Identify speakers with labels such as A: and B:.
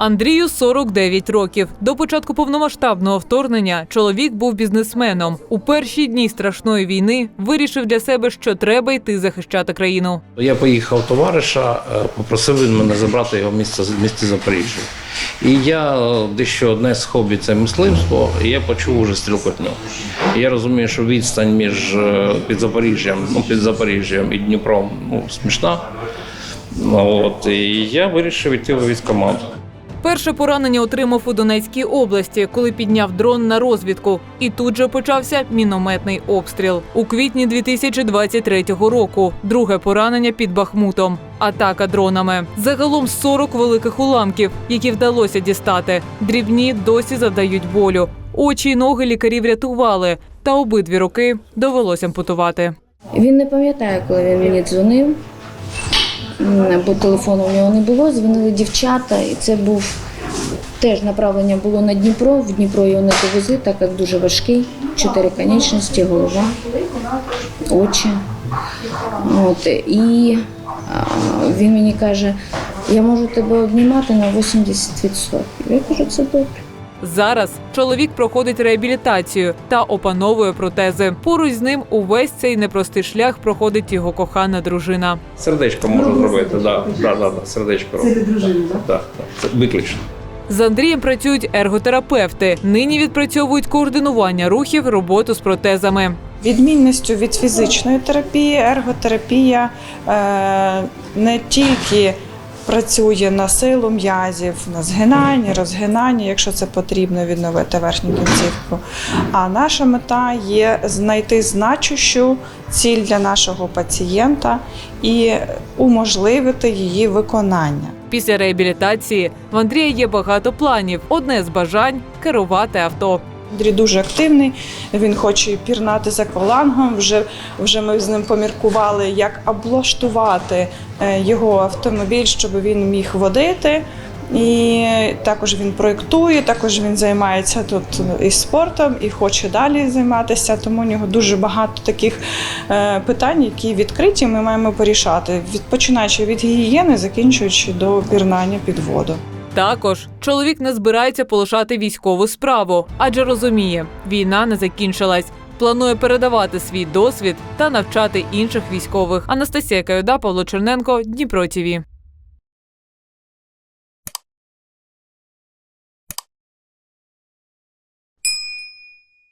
A: Андрію 49 років. До початку повномасштабного вторгнення чоловік був бізнесменом. У перші дні страшної війни вирішив для себе, що треба йти захищати країну.
B: Я поїхав товариша, е, попросив він мене забрати його місце в місті Запоріжжя. І я е, дещо одне з хобі це мисливство, і я почув уже стрілкотню. І я розумію, що відстань між е, під Запоріжжям, ну під Запоріжжям і Дніпром ну, смішна. От, і я вирішив йти у військкомат.
A: Перше поранення отримав у Донецькій області, коли підняв дрон на розвідку. І тут же почався мінометний обстріл. У квітні 2023 року. Друге поранення під Бахмутом. Атака дронами. Загалом 40 великих уламків, які вдалося дістати. Дрібні досі завдають болю. Очі й ноги лікарів рятували, та обидві руки довелося ампутувати.
C: Він не пам'ятає, коли він мені дзвонив, бо телефону у нього не було. Дзвонили дівчата, і це був теж направлення було на Дніпро. В Дніпро його не довезли, так як дуже важкий. Чотири конечності, голова, очі. От, і він мені каже, я можу тебе обнімати на 80%. Я кажу, це добре.
A: Зараз чоловік проходить реабілітацію та опановує протези. Поруч з ним увесь цей непростий шлях проходить його кохана дружина.
B: Сердечко можу зробити, да, да, да, да, сердечко. Це для дружини, так? Так, так, це виключно.
A: З Андрієм працюють ерготерапевти. Нині відпрацьовують координування рухів, роботу з протезами.
D: Відмінністю від фізичної терапії, ерготерапія е, не тільки працює на силу м'язів, на згинання, розгинання, якщо це потрібно відновити верхню кінцівку. А наша мета є знайти значущу ціль для нашого пацієнта і уможливити її виконання.
A: Після реабілітації в Андрія є багато планів. Одне з бажань керувати авто.
D: Андрій дуже активний. Він хоче пірнати за аквалангом. Вже вже ми з ним поміркували, як облаштувати е, його автомобіль, щоб він міг водити. І також він проєктує, також він займається тут і спортом, і хоче далі займатися. Тому у нього дуже багато таких е, питань, які відкриті. Ми маємо порішати, від починаючи від гігієни, закінчуючи до пірнання під воду.
A: Також чоловік не збирається полишати військову справу, адже розуміє, війна не закінчилась. Планує передавати свій досвід та навчати інших військових. Анастасія Каюда, Павло Черненко, Дніпро ТІВІ.